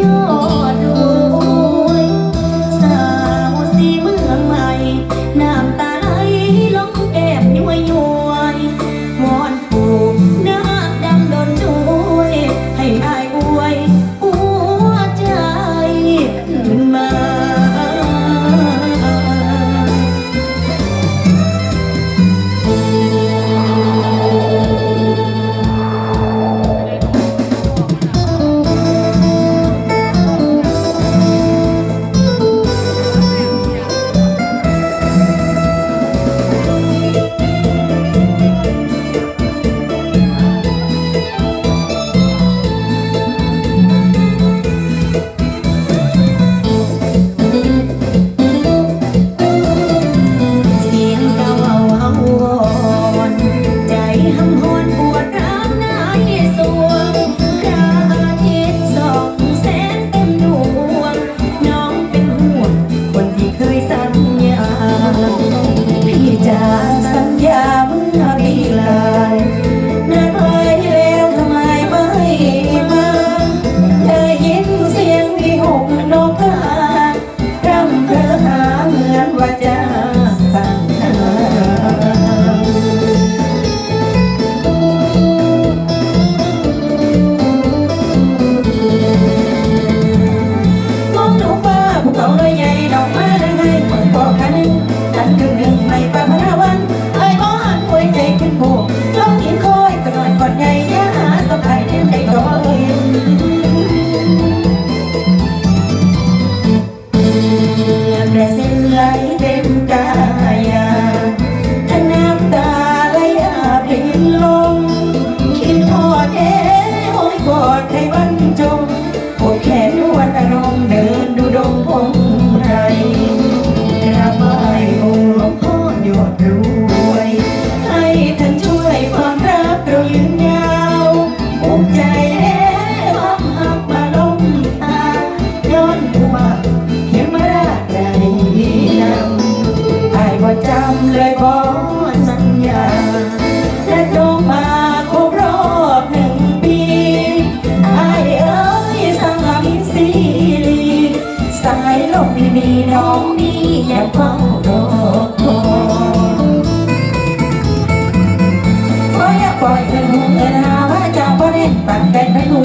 ยอด aí ำเลยบอสัญญาและโตมาครบรอบหนึ่งปีไอเอ้ยสามีสีลีสายลมไม่มีน้องนี่อยากเฝ้ารอคอยอย่าปล่อยเธอหนูเงินหาว่าจะบ่เล่นปันเป็นให้หนู